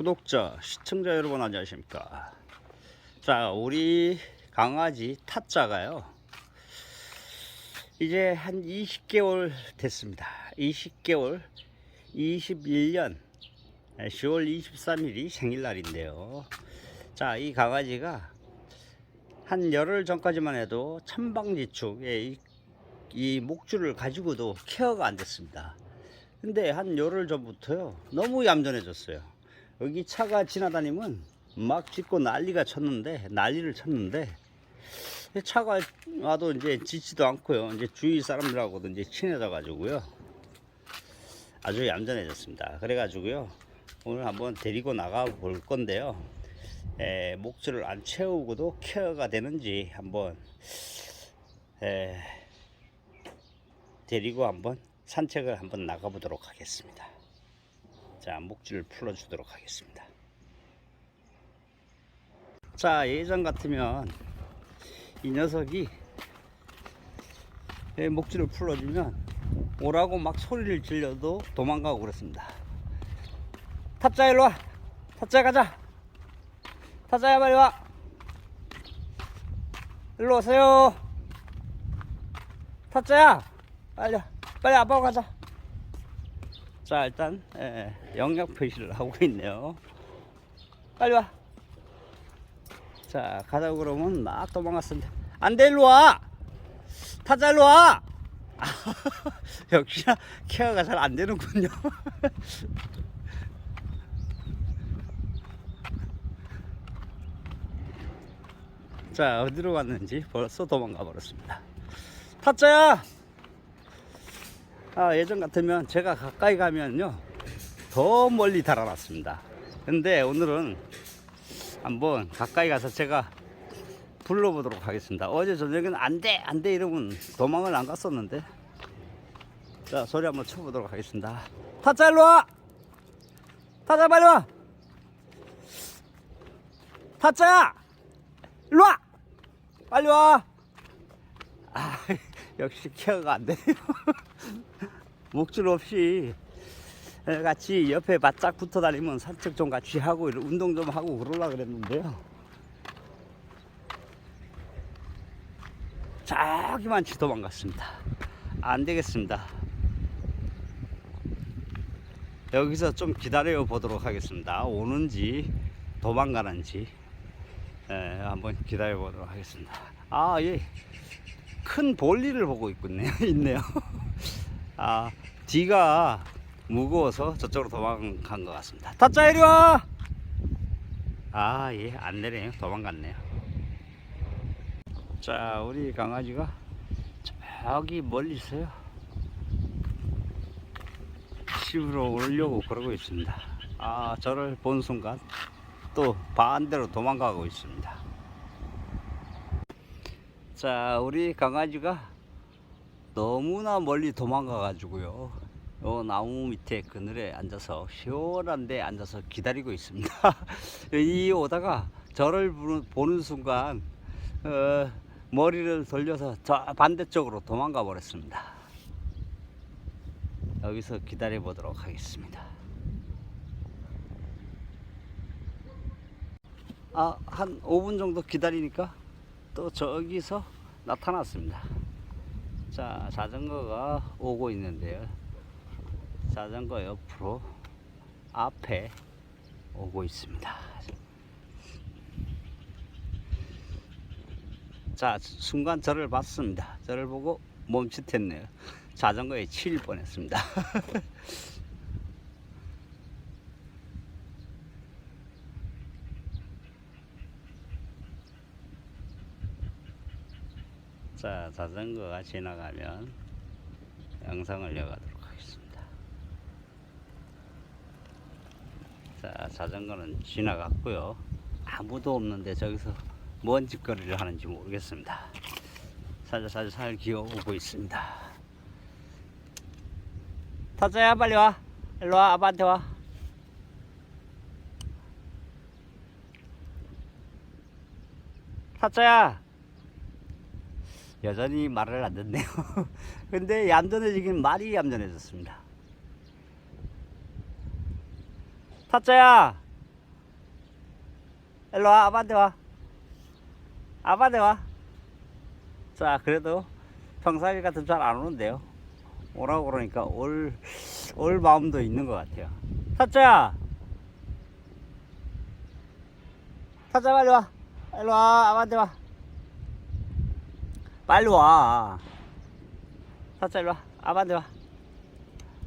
구독자, 시청자 여러분 안녕하십니까. 자, 우리 강아지 타짜가요. 이제 한 20개월 됐습니다. 20개월, 21년 10월 23일이 생일날인데요. 자, 이 강아지가 한 열흘 전까지만 해도 천방지축에 이, 이 목줄을 가지고도 케어가 안 됐습니다. 근데 한 열흘 전부터요 너무 얌전해졌어요 여기 차가 지나다니면 막 짖고 난리가 쳤는데 난리를 쳤는데 차가 와도 이제 짖지도 않고요. 이제 주위 사람들하고도 이제 친해져 가지고요. 아주 얌전해졌습니다. 그래 가지고요 오늘 한번 데리고 나가 볼 건데요. 에, 목줄을 안 채우고도 케어가 되는지 한번 에, 데리고 한번 산책을 한번 나가보도록 하겠습니다. 자, 목줄을 풀어 주도록 하겠습니다. 자, 예전 같으면 이 녀석이 이 목줄을 풀어주면 오라고 막 소리를 질러도 도망가고 그랬습니다. 타짜 일로 와. 타짜 가자. 타짜야 빨리 와. 일로 오세요. 타짜야 빨리 와. 빨리 아빠가 가자. 자 일단 예, 영역 표시를 하고 있네요. 빨리 와. 자 가자 그러면 막 도망갔습니다. 안돼 일로 와. 타자 일로 와. 역시나 케어가 잘 안 되는군요. 자 어디로 갔는지 벌써 도망가 버렸습니다. 타짜야. 아, 예전 같으면 제가 가까이 가면요. 더 멀리 달아났습니다. 근데 오늘은 한번 가까이 가서 제가 불러보도록 하겠습니다. 어제 저녁에는 안돼 안돼 이러면 도망을 안 갔었는데. 자 소리 한번 쳐보도록 하겠습니다. 타짜 일로와! 타짜 빨리 와! 타짜야 일로와! 빨리 와! 아, 역시 케어가 안 되네요. 목줄 없이 같이 옆에 바짝 붙어 다니면 산책 좀 같이 하고 운동 좀 하고 그러려 그랬는데요. 저기만 치 도망갔습니다. 안 되겠습니다. 여기서 좀 기다려 보도록 하겠습니다. 오는지 도망가는지 예, 한번 기다려 보도록 하겠습니다. 아 예. 큰 볼일을 보고 있군요. 있네요. 아, 뒤가 무거워서 저쪽으로 도망간 것 같습니다. 타짜 이리 와! 아, 예, 안 내려요. 도망갔네요. 자, 우리 강아지가 저기 멀리 있어요. 집으로 오려고 그러고 있습니다. 아, 저를 본 순간 또 반대로 도망가고 있습니다. 자, 우리 강아지가 너무나 멀리 도망가 가지고요. 요 나무 밑에 그늘에 앉아서 시원한 데 앉아서 기다리고 있습니다. 이 오다가 저를 보는 순간 어, 머리를 돌려서 저 반대쪽으로 도망가 버렸습니다. 여기서 기다려 보도록 하겠습니다. 아, 한 5분 정도 기다리니까 또 저기서 나타났습니다. 자, 자전거가 오고 있는데요. 자전거 옆으로 앞에 오고 있습니다. 자, 순간 저를 봤습니다. 저를 보고 멈칫했네요. 자전거에 칠 뻔했습니다. 자, 자전거가 지나가면 영상을 이어가도록 하겠습니다. 자, 자전거는 지나갔고요. 아무도 없는데 저기서 뭔 짓거리를 하는지 모르겠습니다. 살살살살 기어오고 있습니다. 타짜야 빨리 와. 일로 와 아빠한테 와. 타짜야. 여전히 말을 안 듣네요. 근데 얌전해지긴 말이 얌전해졌습니다. 타짜야, 일로 와 아빠한테 와. 아빠한테 와 자 그래도 평상시 같으면 잘 안 오는데요. 오라고 그러니까 올, 올 마음도 있는 것 같아요. 타짜야! 타짜 빨리 와. 일로 와 아빠한테 와 빨리 와. 타짜 일로 와. 아빠한테 와.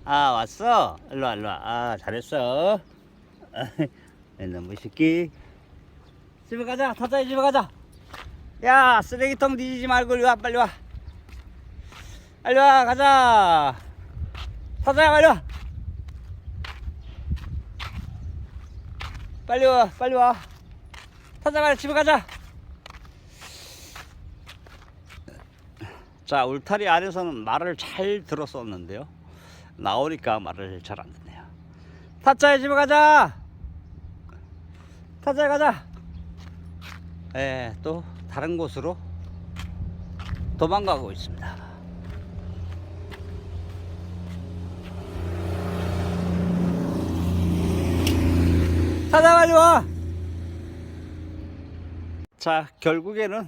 아 왔어? 일로 와 일로 와 아 잘했어. 너무 쉽게. 집에 가자. 타짜야 집에 가자. 야 쓰레기통 뒤지지 말고 일로 와 빨리 와. 빨리 와 가자. 타짜야 빨리 와. 빨리 와 빨리 와. 타짜 빨리 집에 가자 자 울타리 안에서는 말을 잘 들었었는데요. 나오니까 말을 잘 안 듣네요. 타짜야 집에 가자! 타짜야 가자! 예, 또 다른 곳으로 도망가고 있습니다. 타짜 빨리 와! 자, 결국에는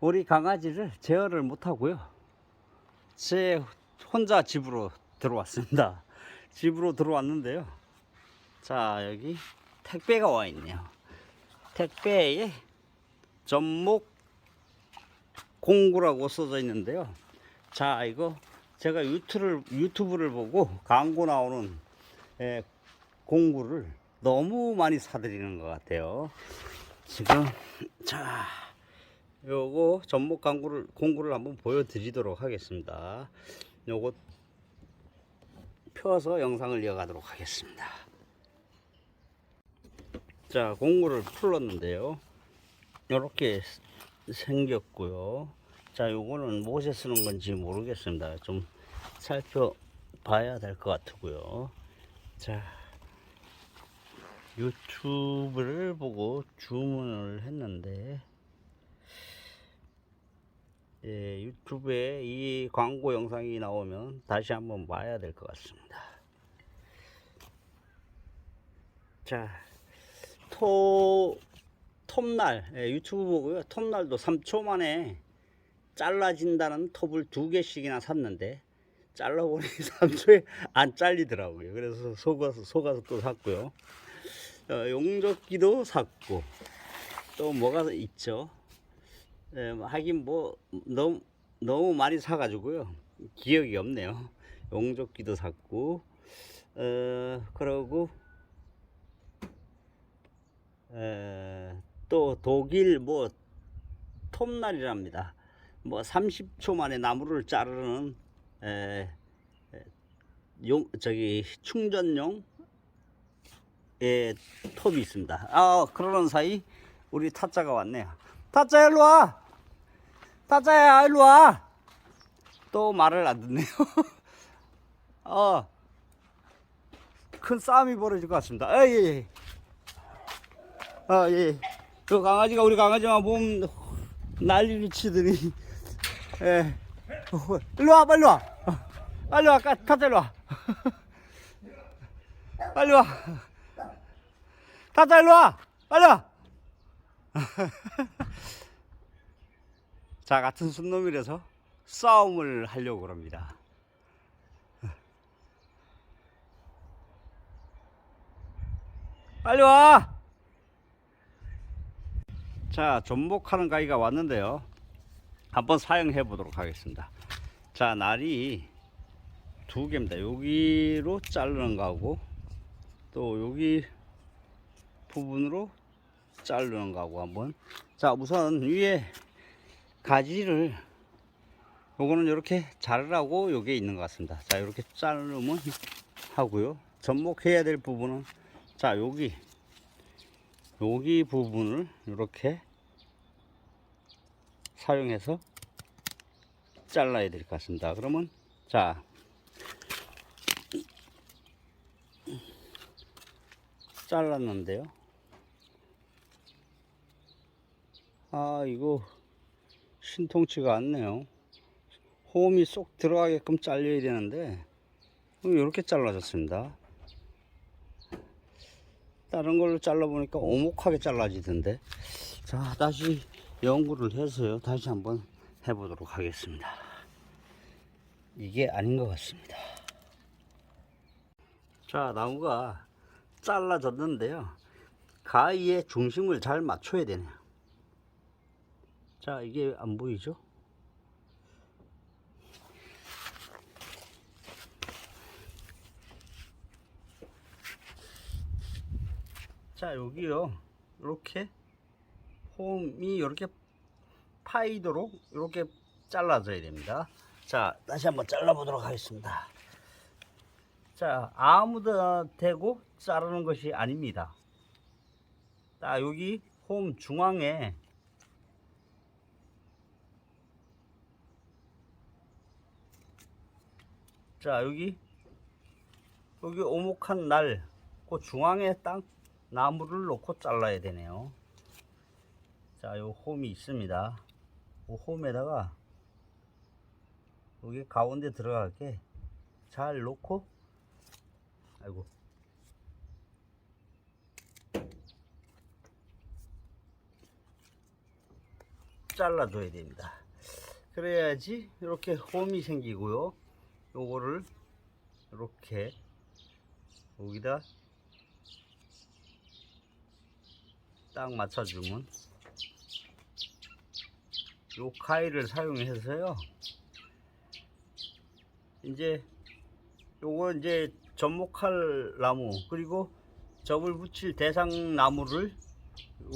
우리 강아지를 제어를 못하고요. 제 혼자 집으로 들어왔습니다. 집으로 들어왔는데요. 자, 여기 택배가 와 있네요. 택배에 전목 공구라고 써져 있는데요. 자, 이거 제가 유튜브를, 유튜브를 보고 광고 나오는 에, 공구를 너무 많이 사드리는 것 같아요. 지금 자 요거 전목 광고를 공구를 한번 보여드리도록 하겠습니다. 요거 펴서 영상을 이어가도록 하겠습니다. 자 공구를 풀었는데요. 요렇게 생겼고요. 자 요거는 무엇에 쓰는 건지 모르겠습니다. 좀 살펴봐야 될 것 같고요. 자 유튜브를 보고 주문을 했는데 예, 유튜브에 이 광고 영상이 나오면 다시 한번 봐야 될 것 같습니다. 자, 토 톱날 예, 유튜브 보고요. 톱날도 3초 만에 잘라진다는 톱을 두 개씩이나 샀는데 잘라보니 3초에 안 잘리더라고요. 그래서 속아서 속아서 또 샀고요. 어, 용접기도 샀고 또 뭐가 있죠. 예, 뭐 하긴 뭐 너무 너무 많이 사가지고요 기억이 없네요. 용접기도 샀고 어 그러고 에, 또 독일 뭐 톱날이랍니다. 뭐 30초 만에 나무를 자르는 에, 에, 용 저기 충전용 예, 톱이 있습니다. 아, 그러는 사이 우리 타짜가 왔네요. 타짜 일로 와. 타짜야 일로 와. 또 말을 안 듣네요. 어, 큰 싸움이 벌어질 것 같습니다. 아, 예, 예. 아, 예. 그 강아지가 우리 강아지만 보면 난리를 치더니, 예. 어, 일로 와, 빨리 와. 빨리 와, 까- 타짜 일로 와. 빨리 와. 타짜 일로 와! 빨리 와! 자, 같은 순놈이라서 싸움을 하려고 그럽니다. 빨리 와! 자, 전복하는 가위가 왔는데요. 한번 사용해 보도록 하겠습니다. 자, 날이 두 개입니다. 여기로 자르는 거하고 또 여기 부분으로 자르는 거하고 한번 자 우선 위에 가지를 요거는 이렇게 자르라고 요게 있는 것 같습니다. 자 이렇게 자르면 하고요. 접목해야 될 부분은 자 여기 여기 부분을 이렇게 사용해서 잘라야 될 것 같습니다. 그러면 자 잘랐는데요. 아, 이거 신통치가 않네요. 홈이 쏙 들어가게끔 잘려야 되는데 이렇게 잘라졌습니다. 다른 걸로 잘라보니까 오목하게 잘라지던데. 자, 다시 연구를 해서요. 다시 한번 해보도록 하겠습니다. 이게 아닌 것 같습니다. 자, 나무가 잘라졌는데요. 가위의 중심을 잘 맞춰야 되네요. 자, 이게 안 보이죠? 자, 여기요. 이렇게 홈이 이렇게 파이도록 이렇게 잘라줘야 됩니다. 자, 다시 한번 잘라 보도록 하겠습니다. 자, 아무데나 대고 자르는 것이 아닙니다. 자, 여기 홈 중앙에 자, 여기 여기 오목한 날, 그 중앙에 딱 나무를 놓고 잘라야 되네요. 자, 요 홈이 있습니다. 그 홈에다가 여기 가운데 들어가게 잘 놓고 아이고 잘라줘야 됩니다. 그래야지 이렇게 홈이 생기고요. 요거를 이렇게 여기다 딱 맞춰주면 요 가위를 사용해서요. 이제 요거 이제 접목할 나무 그리고 접을 붙일 대상 나무를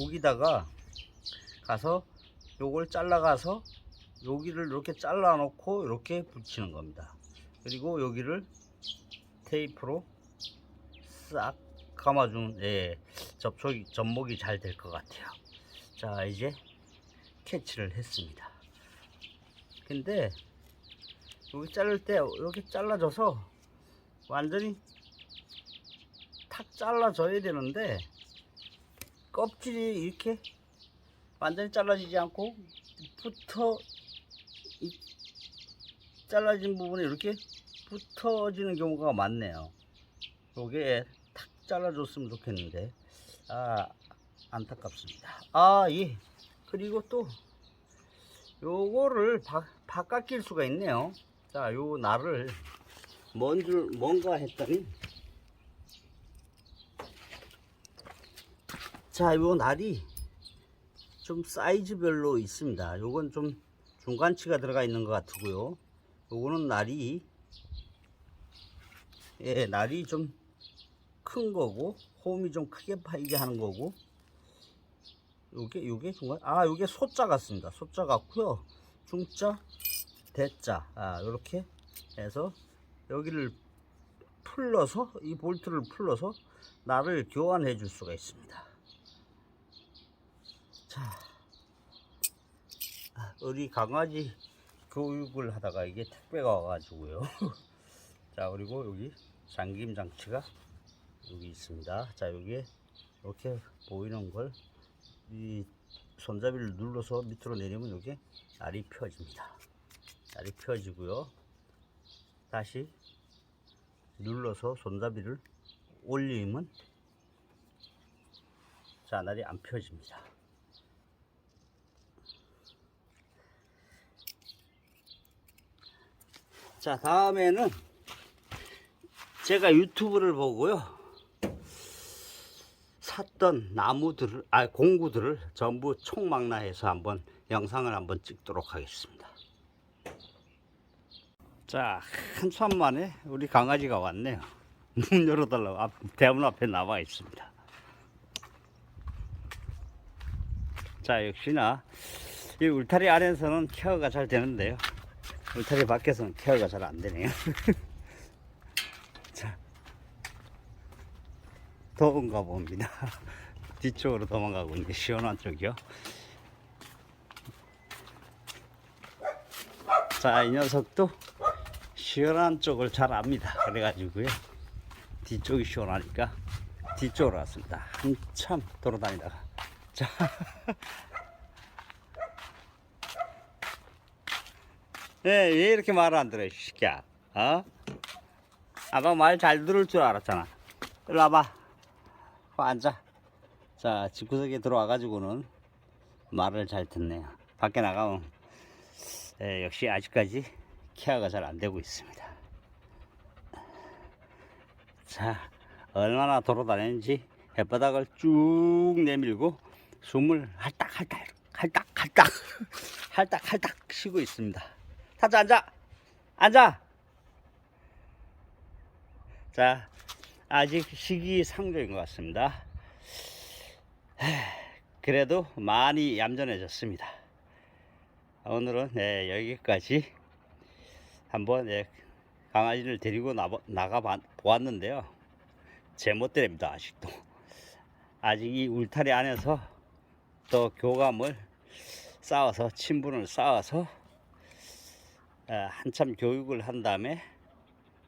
여기다가 가서 요걸 잘라가서 여기를 이렇게 잘라 놓고 이렇게 붙이는 겁니다. 그리고 여기를 테이프로 싹 감아주면 예, 접촉이 접목이 잘 될 것 같아요. 자 이제 캐치를 했습니다. 근데 여기 자를 때 이렇게 잘라줘서 완전히 탁 잘라줘야 되는데 껍질이 이렇게 완전히 잘라지지 않고 붙어 이 잘라진 부분에 이렇게 붙어지는 경우가 많네요. 요게 탁 잘라줬으면 좋겠는데 아 안타깝습니다. 아 예. 그리고 또 요거를 바, 바깥길 수가 있네요. 자, 요 날을 뭔줄 뭔가 했더니 자, 요 날이 좀 사이즈별로 있습니다. 요건 좀 중간치가 들어가 있는 것 같고요. 요거는 날이 예, 날이 좀 큰 거고 홈이 좀 크게 파이게 하는 거고 요게 요게 중간 아 요게 소자 같습니다. 소자 같고요. 중자 대자 아 요렇게 해서 여기를 풀러서 이 볼트를 풀러서 날을 교환해 줄 수가 있습니다. 자, 아, 우리 강아지 교육을 하다가 이게 택배가 와가지고요. 자, 그리고 여기 잠김 장치가 여기 있습니다. 자, 여기에 이렇게 보이는 걸 이 손잡이를 눌러서 밑으로 내리면 여기 날이 펴집니다. 날이 펴지고요. 다시 눌러서 손잡이를 올리면 자, 날이 안 펴집니다. 자, 다음에는 제가 유튜브를 보고요. 샀던 나무들을, 아, 공구들을 전부 총망라해서 한번 영상을 한번 찍도록 하겠습니다. 자, 한참 만에 우리 강아지가 왔네요. 문 열어달라고 앞, 대문 앞에 나와 있습니다. 자, 역시나 이 울타리 안에서는 케어가 잘 되는데요. 울타리 밖에서는 케어가 잘 안 되네요. 자, 더운가 봅니다. 뒤쪽으로 도망가고 있는 게 시원한 쪽이요. 자, 이 녀석도 시원한 쪽을 잘 압니다. 그래가지고요. 뒤쪽이 시원하니까 뒤쪽으로 왔습니다. 한참 돌아다니다가. 자. 예, 왜 이렇게 말을 안 들어, 이 새끼야? 어? 아빠 말 잘 들을 줄 알았잖아. 일로 와봐. 어, 앉아. 자, 집구석에 들어와 가지고는 말을 잘 듣네요. 밖에 나가면 에, 역시 아직까지 케어가 잘 안 되고 있습니다. 자, 얼마나 돌아다니는지 햇바닥을 쭉 내밀고 숨을 할딱할딱 할딱할딱 할딱할딱 쉬고 있습니다. 타자 앉아, 앉아. 자, 아직 시기상조인 것 같습니다. 그래도 많이 얌전해졌습니다. 오늘은 네, 여기까지 한번 네, 강아지를 데리고 나가, 나가 봐- 보았는데요. 제멋대로입니다, 아직도. 아직 이 울타리 안에서 또 교감을 쌓아서, 친분을 쌓아서 아, 한참 교육을 한 다음에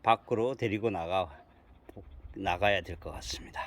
밖으로 데리고 나가, 나가야 될 것 같습니다.